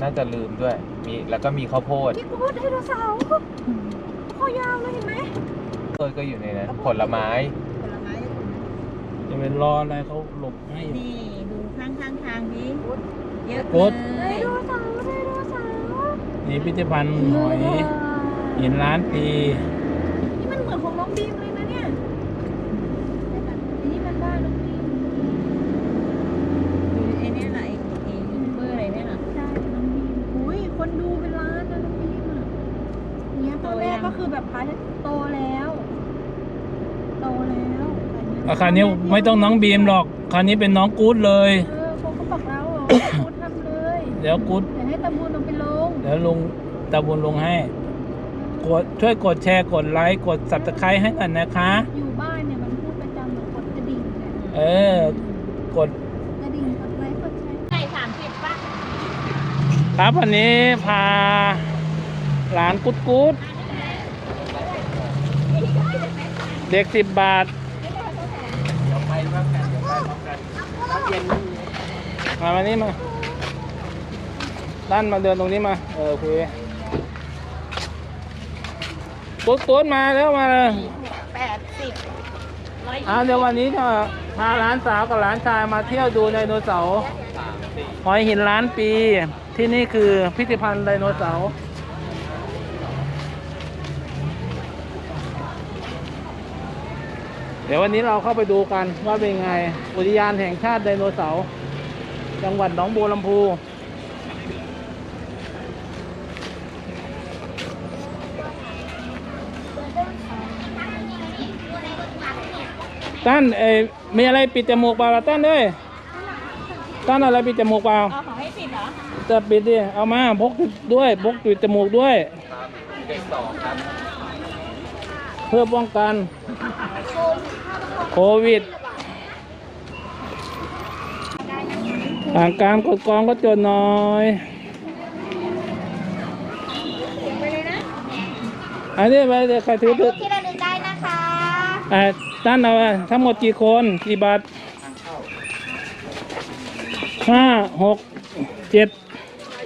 น่าจะลืมด้วย มีแล้วก็มีข้าวโพดพี่กูดไดโนเสาร์คอยาวเลยเห็นไหมเออก็อยู่ในนั้นผลไม้ ผลไม้จะเป็นรออะไรเขาหลบให้นี่ดูข้างข้างๆทางนี้เยอะโอ๊เลตไดยโนเสาร์ไดโนเสาร์นี่พิพิธภัณฑ์หอยหินล้านปี นี่มันเหมือนของน้องบีมเลยนะเนี่ยนี่มันบ้านน้องบีม ดูไอ้เนี่ยแหละไอ้ไอ้ยูทูบเบอร์อะไรเนี่ยน่ะ ใช่น้องบีมอุ้ยคนดูเป็นล้านนะน้องบีมอะเนี่ยตอนแร กก็คือแบบพาโตแล้ว โตแล้วอาคารนี้ไม่ต้องน้องบีมหรอกคราวนี้เป็นน้องกู๊ดเลย เออเขาก็บอกเราเหรอพูดทำเลยเดี๋ยวกู๊ดเดี๋ยวให้ตะบูนลงไปลงเดี๋ยวลุงตาบุญลงให้กดช่วยกดแชร์กดไลค์กด subscribe ให้กันนะคะ อยู่บ้านเนี่ยมันพูดประจำเหมือนกดกระดิ่งเนี่ยเออ กดกระดิ่งกดไลค์กดแชร์ใส่สามสิบป่ะครับวันนี้พาหลานกุ๊ดกุ๊ด เด็กสิบบาทไปบ้างกันเดี๋ยวไปพร้อมกันน้ำเย็นมาวันนี้มาด้านมาเดินตรงนี้มา เออโอเคกุ๊ดกุ๊ดมาแล้วมาเลยแปดสิบร้อยอ่าเดี๋ยววันนี้จะพาหลานสาวกับหลานชายมาเที่ยวดูไดโนเสาร์สามสี่หอยหินล้านปี ที่นี่คือพิพิธภัณฑ์ไดโนเสาร์ เดี๋ยววันนี้เราเข้าไปดูกันว่าเป็นไง อุทยานแห่งชาติไดโนเสาร์ จังหวัดหนองบัวลำพูตั้นเอยมีอะไรปิดจมูกเปล่าล่ะตั้นเอ้ยตั้นเอาอะไรปิดจมูกเปล่าเอาของให้ปิดเหรอ จะปิดดิ เอามาพกด้วยพกปิดจมูกด้วยครับเด็กสองครับเพื่อป้องกัน โควิด ทางการกดกรองก็จนน้อยอันนี้ไปเดี๋ยวใครถือถือที่ระลึกได้นะคะอ่าตั้นเอาอะทั้งหมดกี่คนกี่บาทห้าหกเจ็ด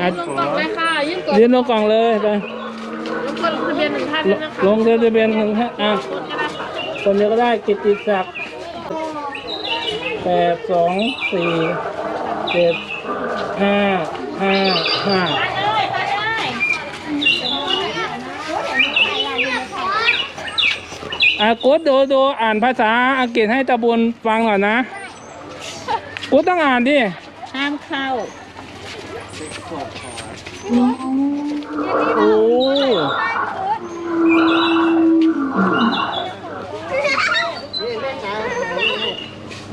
อะลงกล่องเลยค่ะยื่นกล่องเรียนลงกล่องเลยไปลงกล่องทะเบียนหนึ่งท่านด้วยนะคะลงทะเบียนหนึ่งฮะอะ คนเดียวก็ได้กิตติศักดิ์แปดสองสี่เจ็ดห้าห้าห้าไปเลยไปเลยอะกูดดูดูอ่านภาษาอังกฤษให้ตะบุญฟังหน่อยนะกูดต้องอ่านดิ ห้ามเข้า โอ้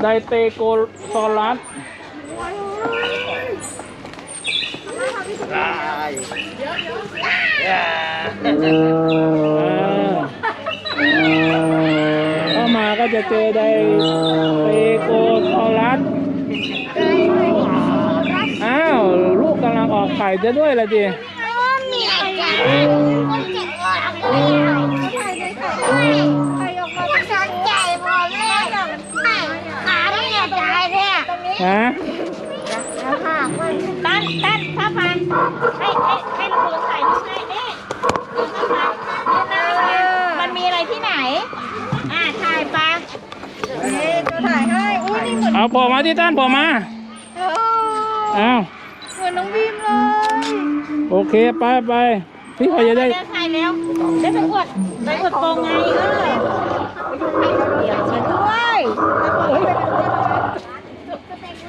ไดเตโกซอรัสเข้ามาก็จะเจอไดเตโกซอรัสอ้าว ลูกกำลังออกไข่จะด้วยละดิมีไข่ไก่คนเจ็บก็เอาไป ฮะแล้วค่ะตั้นตั้นพ่อพันให้ให้ให้ลูกหนูถ่ายรูปให้นี่ดูพ่อพันธุ์นี่นะมันมีอะไรที่ไหน อ่าถ่ายปะเอ๊ะจะถ่ายให้อุ้ยนี่เหมือนเอาพอมาที่ต้นพอมาเอออ้าวเหมือนน้องบีมเลยโอเคไปไปพี่เขาจะได้เร็วถ่ายเร็วได้ไปกดไปกดโปรงไงเออเดี๋ยวฉันด้วย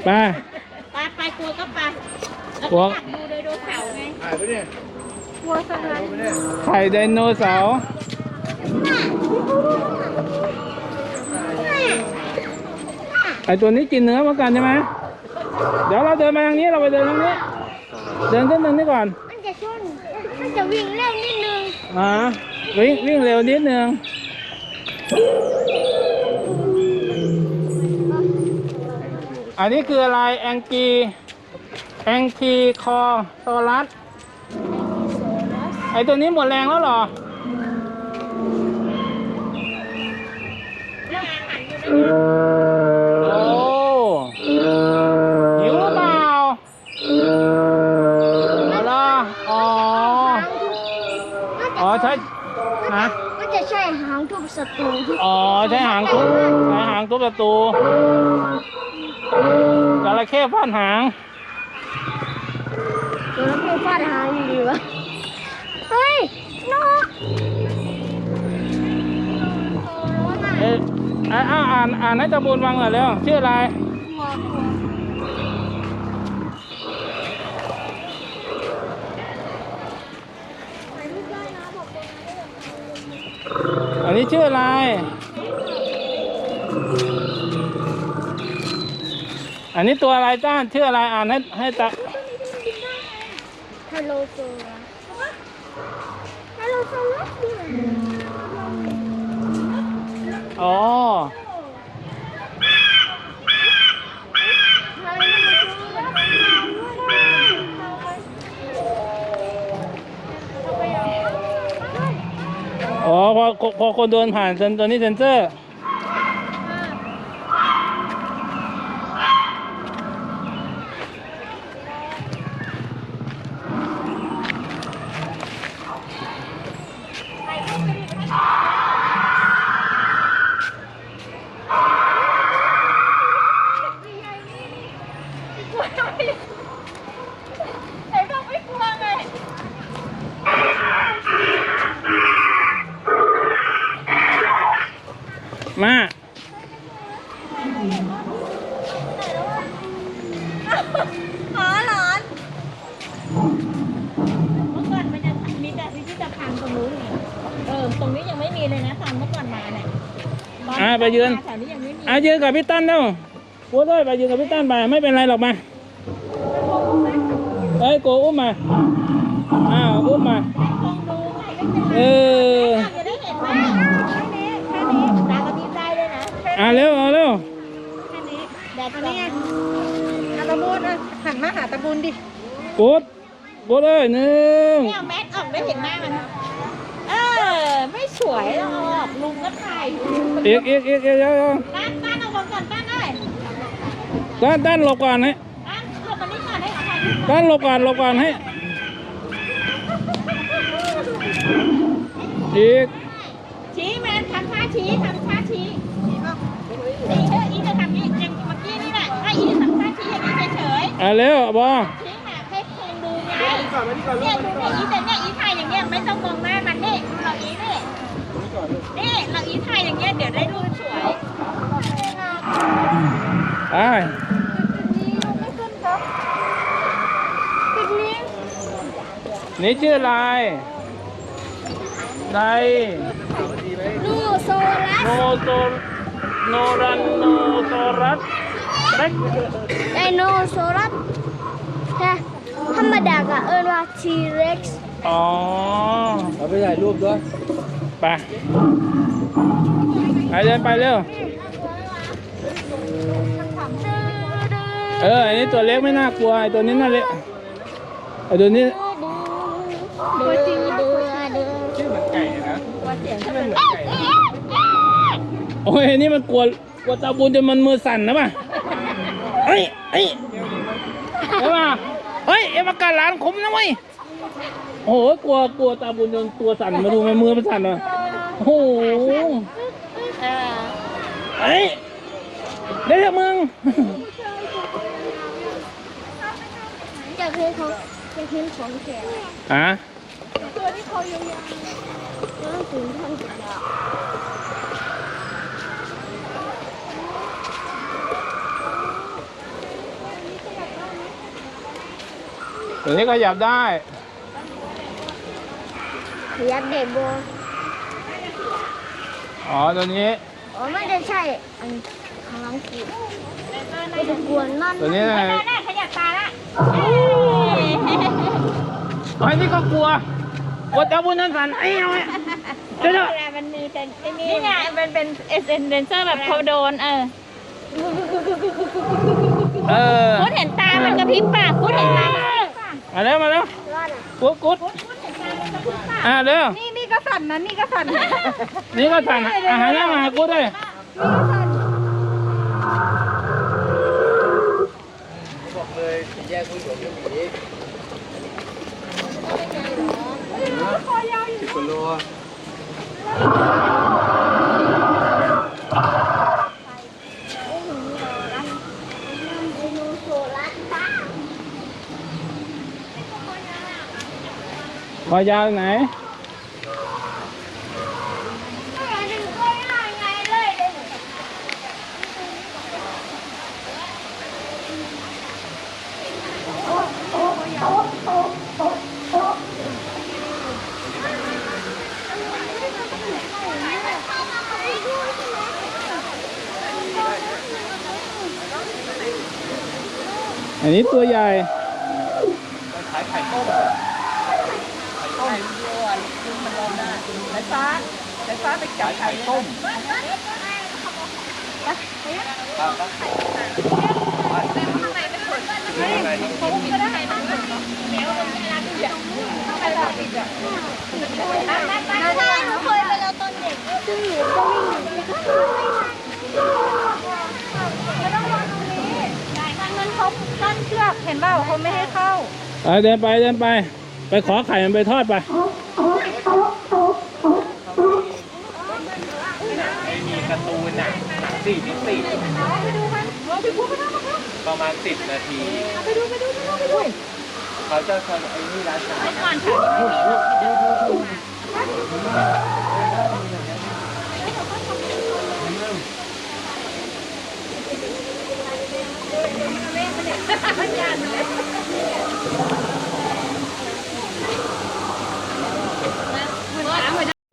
ไป ไปไปกลัวก็ไปแล้วกลัวก็อยากดูไดโนเสาร์ไงกลัวสไลด์ไข่ไดโนเสาร์ไอตัวนี้กินเนื้อเหมือนกันใช่ไหมเดี๋ยวเราเดินมาทางนี้เราไปเดินทางนี้ เดินขึ้นทางนี้ก่อนมันจะชนมันจะวิ่งเร็วนิดนึงอ่าวิ่งวิ่งเร็วนิดนึง อันนี้คืออะไรแองกีแองกีคอโซลัสไอตัวนี้หมดแรงแล้วหรอโอ้หิวเปล่าอาล่อ๋อ อ๋อใช่ฮะจะใช้หางทุบศัตรูอ๋อ ใช่หางทุบใช่หางทุบศัตรู จระเข้ฟาดหางตัวนั้นไม่ฟาดหางอยู่ดีวะเฮ้ยนกเอ๊ะอ่าอ่านอ่านให้ตะบูนฟังหน่อยแล้วชื่ออะไรอันนี้ชื่ออะไร อันนี้ตัวอะไรจ้านชื่ออะไรอ่านให้ให้ตะฮัลโหลโซล่าฮัลโหลโซล่าอ๋ออ๋อพอพอคนเดินผ่านเซนตัวนี้เซนเซอร์ ไหนบอกไม่กลัวไง มา อ๋อหลอนเมื่อก่อนมันจะมีแต่พิพิธภัณฑ์ตรงนู้นไงเออตรงนี้ยังไม่มีเลยนะตอนเมื่อก่อนมาเนี่ยตอนอ่าไปยืนแถวนี้ยังไม่มีอะยืนกับพี่ตั้นเร็วกูด้วยไปยืนกับพี่ตั้นไปไม่เป็นไรหรอกมาเอ้ยโกอุ้มมาอ้าวอุ้มมาคงดูไงไม่เป็นไรเออ จะได้เห็นว่าแค่นี้แค่นี้ตากระพริบได้ด้วยนะ อะเร็วเอาเร็ว แค่นี้แดด อัน ส่อ นี้ ง ไงอาตะบูนอะ หันมาหาตะบูนดิกูดกูดเลยหนึ่งไม่เอาแมสออกได้เห็นหน้ามัน เออ ไม่สวยหรอกลุงก็ถ่ายอีกอีกอีกอีกเดี๋ยวเดี๋ยวตั้นตั้นเอาลงก่อนตั้นเลยตั้นตั้นหลบก่อนให้ตั้นหลบมานี่ก่อนให้เอาถ่ายรูปตั้นหลบก่อนหลบก่อนให้อีกชี้แมนทำท่าชี้ทำท่า อะเร็วบอๆชี้แบบให้คนดูไงเนี่ยดูเนี่ยอีแต่เนี่ยอีถ่ายอย่างเงี้ยไม่ต้องมองหน้ามันนี่เราอีนี่นี่เราอีถ่ายอย่างเงี้ยเดี๋ยวได้รูปสวยไปปิดนี้นี่ชื่ออะไรไดลูโซลัสโนโซโนรันโนโซรัสเล็ก ไดโนเสาร์แต่ธรรมดาก็เอิ้นว่าทีเร็กซ์อ๋อเอาไปถ่ายรูปด้วย ไปไปเดินไปเร็ว เออ อันนี้ตัวเล็กไม่น่ากลัว ไอ้ตัวนี้น่าเล็กไอ้ตัวนี้ตัวจริงดูดูชื่อเหมือนไก่นะว่าเสียงชื่อมันเหมือนไก่นะโอ้ยอันนี้มันกลัว กลัวตาบุญจนมันมือสั่นนะป่ะ เอ้ยเอ้ยใช่ป่ะเฮ้ยเอ็มอาการหลานคมนะเว้ยโอ้โหกลัวกลัวตาบุญจนตัวสั่นมาดูมันมือมันสั่นอะโอ้โหเออเฮ้ยได้แล้วมึงอยากเห็นของอยากเห็นของแข็งฮะตัวที่เขายาวๆแล้วถึงท่านจะยาว ตัวนี้ก็หยับได้อยากเด็กบัวอ๋อตัวนี้อ๋อไม่ได้ใช่อันข้างหลังกีบไม่ได้กวนมันตัวนี้นะน่าน่าขยับตาละเอ้ยอ๋ออันนี้ก็กลัวกลัวตาบุญจนสั่นไอ้เอาไว้เดี๋ยวเดี๋ยวเวลามันมีเป็นไอ้นี่นี่ไงเป็นเป็นเอเซนเดนเซอร์แบบพอโดนเออเออพูดเห็นตา มันกระพริบปากพูดเห็นตา มันกระพริบปากมาแล้วมาแล้วรอดอะกุ๊ดกุ๊ดพูดเห็นตามันกระพริบปากอะเร็วนี่นี่ก็สั่นนะนี่ก็สั่นนี่ก็สั่นอาหารแล้วมาหากุ๊ดด้วยบอกเลยสี่แยกกุ้ยหลงยังหนีสิบกว่าโล คอยาวไหนอันนี้ตัวใหญ่ขายไข่ต้มายฟ้าสายฟ้าไปจับยไข่ต้มครับครับข้างในนี่ใช่หนูเคยไปแล้วตอนเด็กซึ่งหนูก็ไม่หนีไม่ต้องรอตรงนี้ทางนั้นเขากั้นเชือกเห็นเปล่าเขาไม่ให้เข้าไปเดินไปเดินไป ไปขอไข่มันไปทอดไป ไม่มีการ์ตูนหนัง หนังสี่ไปดูมิติประมาณสิบนาที ไปดูไปดูไปดูเขาจะชวนไอ้นี่ร้านอาหาร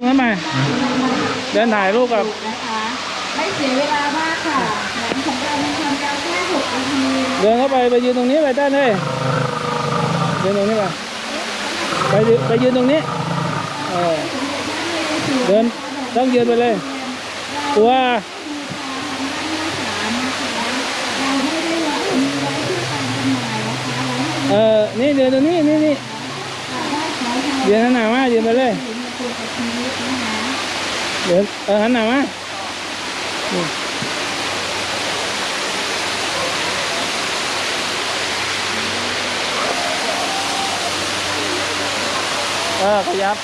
นั่นมาเดินถ่ายรูปกับ ไม่เสียเวลามากค่ะหนังของเรามีความยาวแค่หกนาทีเดินเข้าไปไปยืนตรงนี้ไปด้านเลยเดินตรงนี้ไปไปยืนไปยืนตรงนี้เออเดินต้องยืนไปเลยตัวเออนี่เดินตรงนี้นี่นี่ยืนหันหน้ามายืนไปเลยเดินเออหันหน้ามา เออขยับ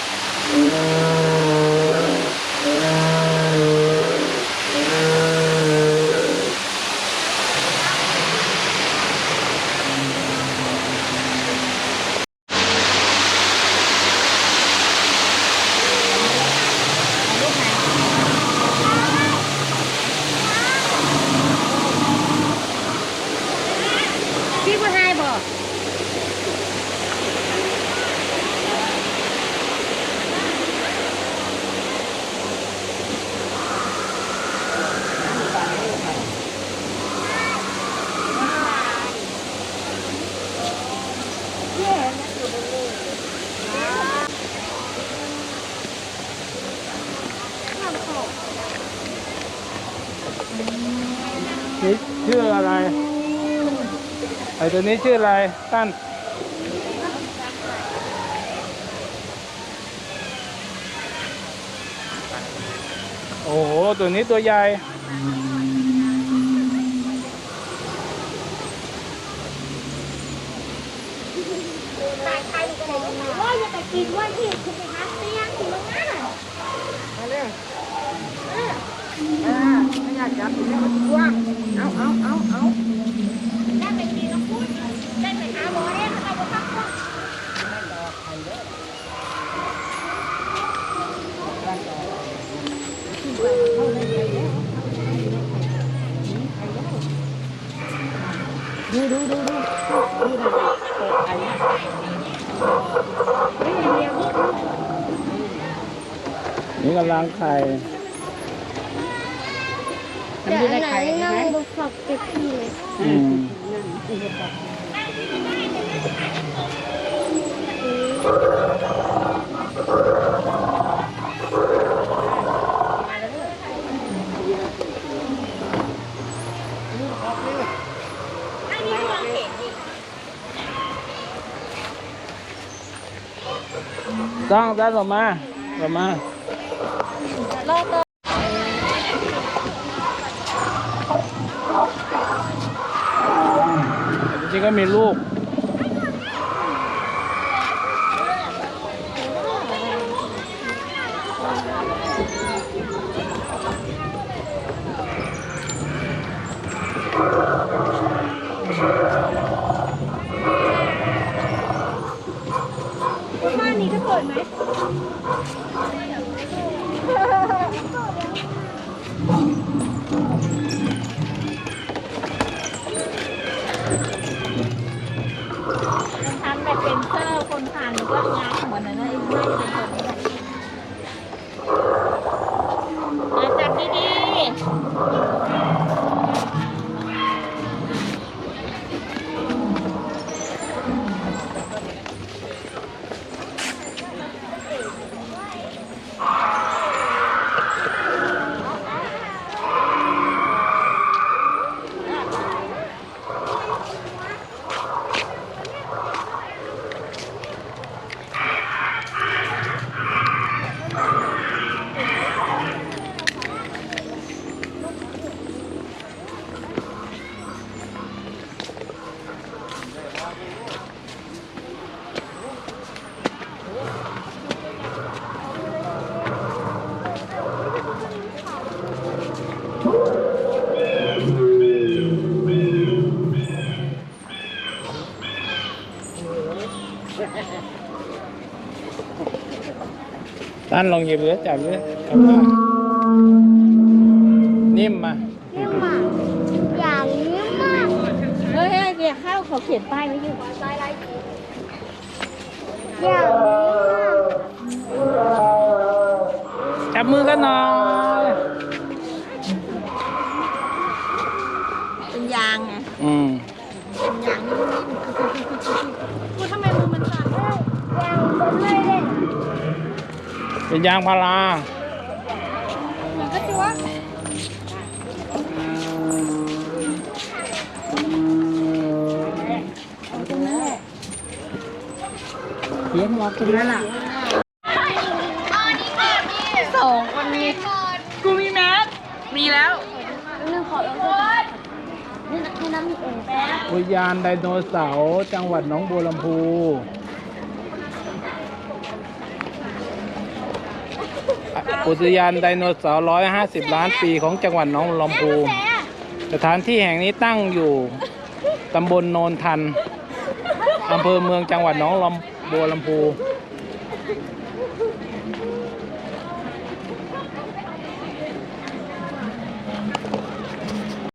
ไอ้ตัวนี้ชื่ออะไรตั้นโอ้โห ตัวนี้ตัวใหญ่ตายใครก็ได้ว่าอย่าไปกินว่าที่คุณไปหาเตียงที่มันนั่นมาเร็วอ่าไม่อยากจับอยู่แล้วมันกว้างเอาเอาเอาเอา ได้ไปกินแล้วพูด ได้ไปหาหมอเนี่ยทำไมก็พักผ่อนนี่กำลังไข่เดี๋ยวอันไหนนั่งบนฝักเก็บที่เลย อืม ต้องด้านออกมาออกมารอตัวจริงๆก็มีลูก ตั้นลองหยิบเลยจับเลยจับว่านิ่มมานี่หมาอย่างนี้มากๆเฮ้ยเฮ้ยเดี๋ยวเข้าเขาเขียนป้ายไว้อยู่อย่างนี้มากจับมือกันหน่อยเป็นยางไงอืมเป็นยางนิ่มกูทำไมมือมันสั่นได้อย่างคน เลยเล่นเป็นยางพารามันก็จะว่าๆเลี้ยงล็อกตรงนั้นอะสองคนนี้กูมีแมสมีแล้วนี่ขอลองด้วยนี่นี่น้ำมีเองแป๊บอุทยานไดโนเสาร์จังหวัดหนองบัวลำพู อุทยานไดโนเสาร์150ล้านปีของจังหวัดหนองลำพูสถานที่แห่งนี้ตั้งอยู่ตำบลโนนทันอำเภอเมืองจังหวัดหนองลำบัวลำพู